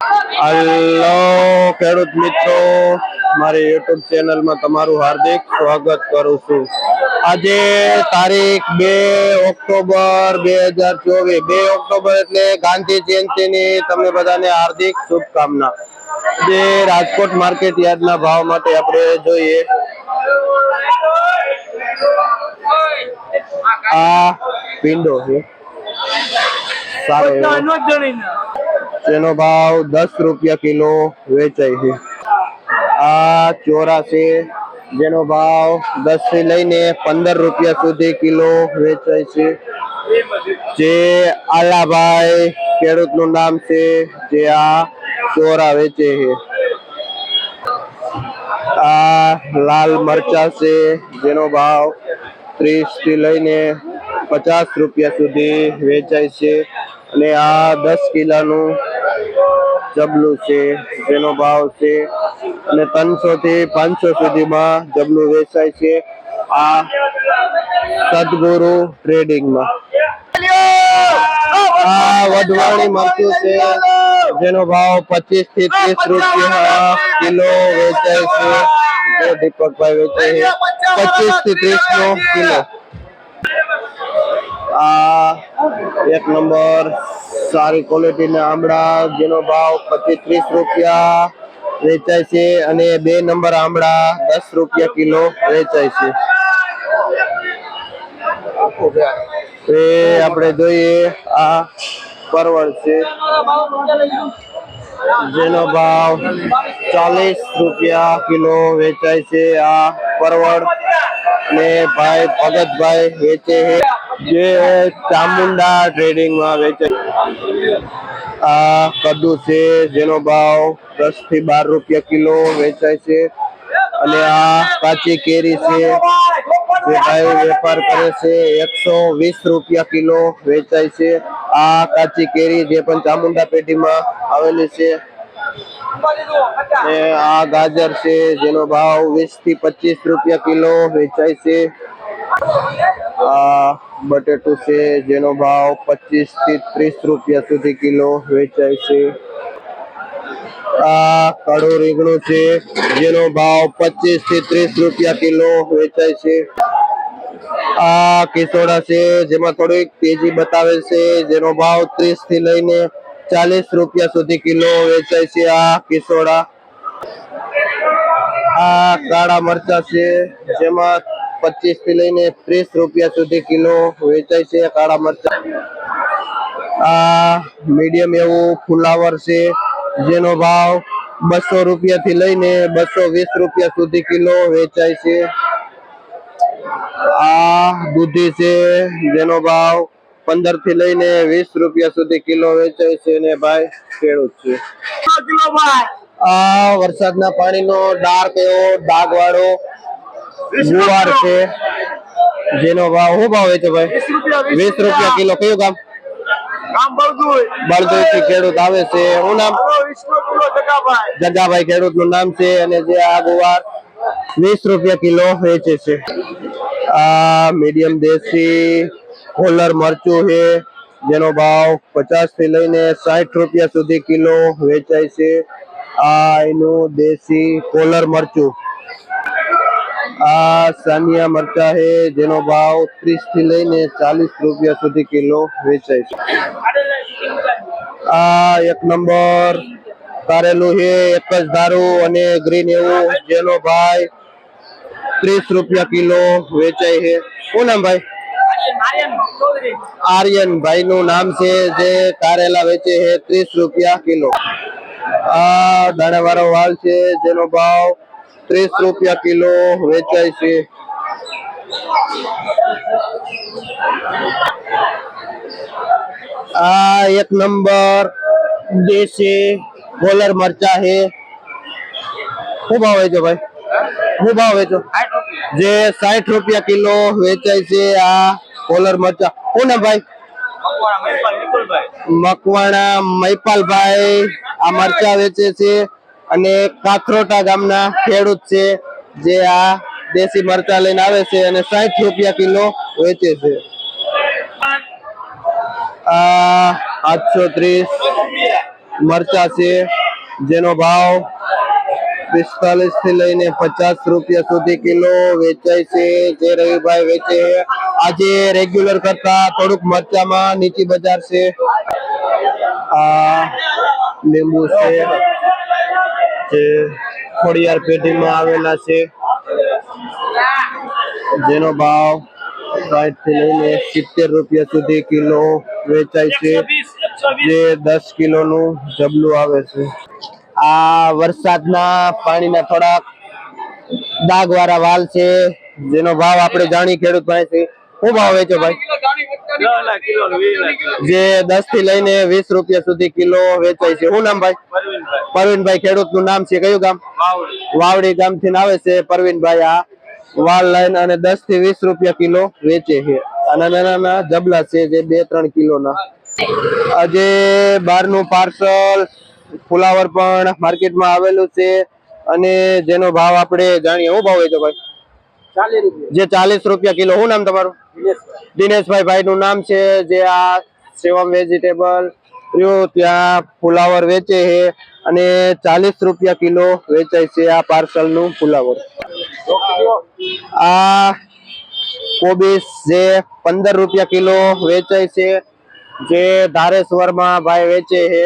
Hello ખેડૂત મિત્રો. મારી યુટ્યુબ ચેનલમાં તમારું હાર્દિક સ્વાગત કરું છું. આજે તારીખ બે ઓક્ટોબર બે હજાર ચોવીસ. બે ઓક્ટોબર એટલે ગાંધી જયંતિની તમને બધાને હાર્દિક શુભકામના. જે રાજકોટ માર્કેટ યાર્ડના ભાવ માટે આપણે જોઈએ. આ વિન્ડો છે. સારો તેનો ભાવ દસ રૂપિયા કિલો વેચાય છે. આ ચોરા છે જેનો ભાવ દસથી લઈને પંદર રૂપિયા સુધી કિલો વેચાય છે. જે આલાભાઈ ખેડૂતનું નામ છે, જે આ ચોરા વેચે છે. આ લાલ મરચા છે, જેનો ભાવ ત્રીસથી લઈને પચાસ રૂપિયા સુધી વેચાય છે. અને આ દસ કિલાનું જબલું છે, જેનો ભાવ છે અને ત્રણસો થી પાંચસો સુધીમાં જબલું વેચાય છે આ સદગુરુ ટ્રેડિંગમાં આ વઢવાણી મરચું છે, જેનો ભાવ પચીસથી ત્રીસ રૂપિયા કિલો વેચાય છે દીપકભાઈ વેચાય છે પચીસથી ત્રીસ નો કિલો. આ એક નંબર સારી ક્વોલિટીના આંબળા જેનો ભાવ પચીસ ત્રીસ રૂપિયા વેચાય છે અને બે નંબર આંબળા દસ રૂપિયા કિલો વેચાય છે. એ આપણે જોઈએ આ પરવળ છે. જેનો ભાવ ચાલીસ રૂપિયા કિલો વેચાય છે આ પરવળ. ને ભાઈ ભગતભાઈ વેચે છે. જે ચામુંડા ટ્રેડિંગમાં વેચે આ કદ્દુ છે, જેનો ભાવ દસથી બાર રૂપિયા કિલો વેચાય છે. અને આ કાચી કેરી છે, જે ભાઈ વેપાર કરે છે, એકસો વીસ રૂપિયા કિલો વેચાય છે. આ કાચી કેરી જે પણ ચામુંડા પેઢીમાં આવેલી છે. આ ગાજર છે, જેનો ભાવ વીસથી પચીસ રૂપિયા કિલો વેચાય છે. આ બટેટું છે, જેનો ભાવ પચીસથી ત્રીસ રૂપિયા સુધી કિલો વેચાય છે. આ કાળું રીંગણું છે, જેનો ભાવ પચીસથી ત્રીસ રૂપિયા કિલો વેચાય છે. આ કિસોડા છે, જેમાં થોડીક તેજી બતાવે છે, જેનો ભાવ ત્રીસથી લઈને ચાલીસ રૂપિયા સુધી કિલો વેચાય છે આ કિસોડા. આ કાળા મરચા છે, જેમાં પચીસથી લઈને ત્રીસ રૂપિયા સુધી કિલો વેચાય છે કાળા મરચા. આ મીડિયમ એવું ફુલાવર છે જેનો ભાવ બસો રૂપિયા થી લઈને બસો વીસ રૂપિયા સુધી કિલો વેચાય છે. આ દૂધી છે જેનો ભાવ પંદરથી લઈને વીસ રૂપિયા સુધી કિલો વેચાય છે ને ભાઈ ખેડૂત છે. આ વરસાદના પાણીનો ડાર્ક એવો ડાઘ વાળો ગુવાર છે. જેનો ભાવ શું ભાવ વેચે ભાઈ? વીસ રૂપિયા કિલો. કયું ગામ? બળદોઈ. ખેડૂત આવે છે. હું નામ? જગાભાઈ. ખેડૂતનું નામ છે અને જે આ ગુવાર વીસ રૂપિયા કિલો વેચે છે. આ મીડિયમ દેશી કોલર મરચું છે જેનો ભાવ પચાસથી લઈને સાઠ રૂપિયા સુધી કિલો વેચાય છે. આ એનું દેશી કોલર મરચું. આ સાનિયા મરચા છે જેનો ભાવ ત્રીસથી લઈને ચાલીસ રૂપિયા સુધી કિલો વેચાય છે. આ એક નંબર કારેલું છે એક જ ધારું અને ગ્રીન એવું, જેનો ભાઈ ત્રીસ રૂપિયા કિલો વેચાય છે. શું નામ ભાઈ? આર્યન ભાઈ નું નામ છે જે કારેલા વેચે છે, ત્રીસ રૂપિયા કિલો. આ દાણા વાળો વાલ છે, જેનો ભાવ ત્રીસ રૂપિયા કિલો વેચાય છે આ એક નંબર દેશી કોલર મરચા છે શું ભાવ વેચો ભાઈ શું ભાવ વેચો જે સાઠ રૂપિયા કિલો વેચાય છે આ કોલર મરચા શું નામ ભાઈ મકવાણા મૈપાલભાઈ આ મરચા વેચે છે અને કાખરોટા ગામના ખેડૂત છે, જે આ દેશી મરચા લઈને આવે છે અને સાઠ રૂપિયા કિલો વેચે છે. આ આઠસો ત્રીસ મરચા છે, જેનો ભાવ પિસ્તાલીસથી લઈને પચાસ રૂપિયા સુધી કિલો વેચાય છે, જે રવિભાઈ વેચે આજે રેગ્યુલર કરતા થોડુંક મરચામાં નીચી બજાર છે. આ લીંબુ છે. જે ખોડિયાર પેઢીમાં આવેલા છે. જેનો ભાવ સાઠથી લઈને સિત્તેર રૂપિયા સુધી કિલો વેચાય છે. જે દસ કિલો નું જબલું આવે છે. આ વરસાદના પાણીના થોડાક દાગ વાળા વાલ છે. જેનો ભાવ આપણે જાણી ખેડૂત પાસેથી શું ભાવ વેચો ભાઈ? જે દસથી લઈને વીસ રૂપિયા સુધી કિલો વેચાય છે. શું નામ ભાઈ? પરવીનભાઈ. ખેડૂતનું નામ છે. કયું ગામ? વાવડી. ગામથી આવે છે પરવીનભાઈ. આ વાલ લાઈન અને દસથી વીસ રૂપિયા કિલો વેચે છે. અને નાના નાના જબલા છે જે બે ત્રણ કિલો ના આજે બહારનું પાર્સલ ફુલાવર પણ માર્કેટમાં આવેલું છે અને જેનો ભાવ આપણે જાણીએ. શું ભાવ વેચો ભાઈ? જે ચાલીસ રૂપિયા કિલો. શું નામ તમારું? દિનેશભાઈ ભાઈ નું નામ છે જે આ સેવમ વેજીટેબલ ત્યાં ફુલાવર વેચે છે અને ચાલીસ રૂપિયા કિલો વેચાય છે આ પાર્સલનું ફુલાવર. આ કોબીસ જે પંદર રૂપિયા કિલો વેચાય છે જે ધારેશ્વરમાં ભાઈ વેચે છે.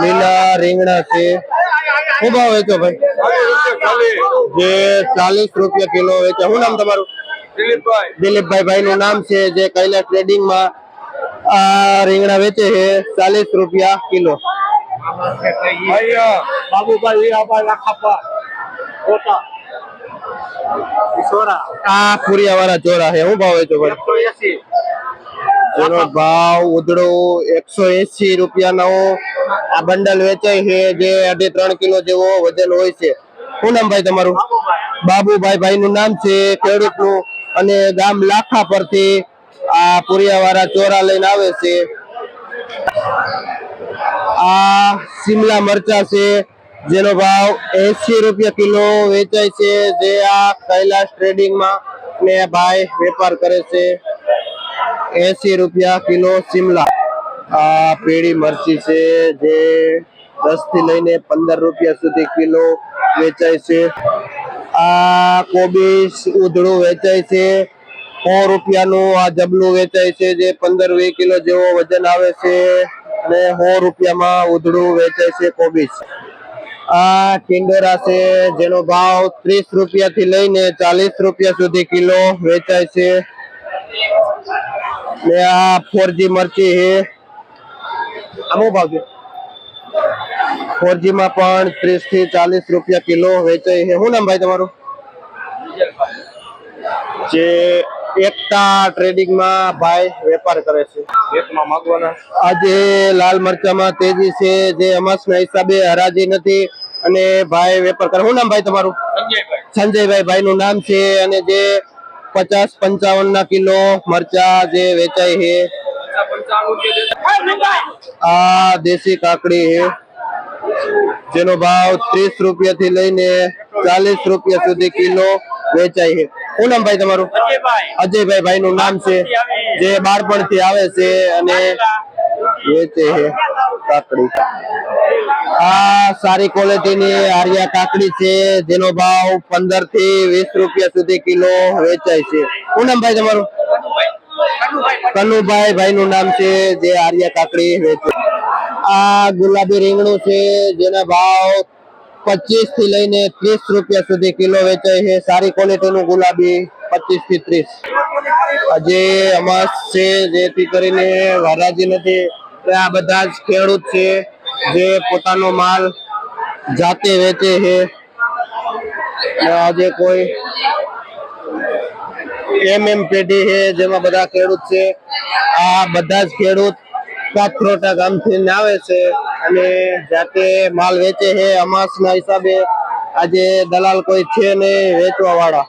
લીલા રીંગણા છે. શું ભાવ વેચો ભાઈ? જે ચાલીસ રૂપિયા કિલો વેચે શું નામ તમારું? દિલીપભાઈ ભાઈ નું નામ છે જે કૈલાસ ટ્રેડિંગમાં આ રીંગણા વેચે છે ચાલીસ રૂપિયા કિલો. આ ફુરિયા વાળા ચોરા છે. શું ભાવ વેચો ભાઈ? જેનો ભાવ ઉધડો એકસો એસી રૂપિયા નો આ બંડલ વેચાય છે જે અઢી ત્રણ કિલો જેવો વજન હોય છે. શું નામ ભાઈ તમારું? બાબુભાઈ. ભાઈ નું નામ છે ખેડૂતનું અને ગામ લાખા પરથી આ પુરિયા વાળા ચોરા લઈને આવે છે. આ શિમલા મરચા છે જેનો ભાવ એસી રૂપિયા કિલો વેચાય છે જે આ કૈલાસ ટ્રેડિંગમાં ને ભાઈ વેપાર કરે છે. એસી રૂપિયા કિલો શિમલા. આ પીળી મરચી છે જે દસથી લઈને પંદર રૂપિયા સુધી કિલો વેચાય છે. આ કોબીસ ઉધડું વેચાય છે. સો રૂપિયાનું આ જબલું વેચાય છે જે પંદર વીસ કિલો જેવો વજન આવે છે અને સો રૂપિયામાં ઉધડું વેચાય છે કોબીસ આ ટિંડોરા છે જેનો ભાવ ત્રીસ રૂપિયા થી લઈને ચાલીસ રૂપિયા સુધી કિલો વેચાય છે. ને આ ફોરજી મરચી છે. આમો ભાવ છે ફોરજી માં પણ ત્રીસથી ચાલીસ રૂપિયા કિલો વેચાય છે. શું નામ ભાઈ તમારું? જે એકતા ટ્રેડિંગમાં ભાઈ વેપાર કરે છે. આજે લાલ મરચામાં તેજી છે. જે અમાસના હિસાબે હરાજી નથી અને ભાઈ વેપાર કરે. શું નામ ભાઈ તમારું? સંજયભાઈ. ભાઈ નું નામ છે અને જે પચાસ પંચાવન ના કિલો મરચા જે વેચાય છે. આ દેશી કાકડી છે જેનો ભાવ ત્રીસ રૂપિયા થી લઈને ચાલીસ રૂપિયા સુધી કિલો વેચાય છે. શું નામ ભાઈ તમારું? અજયભાઈ. ભાઈ નું નામ છે જે બાળપણથી આવે છે અને વેચે છે કાકડી. આ સારી ક્વોલિટી ની આર્યા કાકડી છે જેનો ભાવ પંદરથી વીસ રૂપિયા સુધી કિલો વેચાય છે. શું નામ ભાઈ તમારું? કનુભાઈ ભાઈ નું નામ છે, જે આર્યા કાકડી વેચે. આ ગુલાબી રીંગણું છે, જેના ભાવ પચીસથી લઈને ત્રીસ રૂપિયા સુધી કિલો વેચાય છે. સારી ક્વોલિટી નું ગુલાબી પચીસથી ત્રીસ. આજે અમાસ છે, જેથી કરીને વરાજી નથી. આ બધા જ ખેડૂત છે, જે પોતાનો માલ જાતે વેચે છે. આજે કોઈ એમ એમ પેઢી છે, જેમાં બધા ખેડૂત છે. આ બધા જ ખેડૂત કાથરોટા ગામથી આવે છે અને જાતે માલ વેચે છે. અમાસ ના હિસાબે આજે દલાલ કોઈ છે નહીં વેચવા વાળા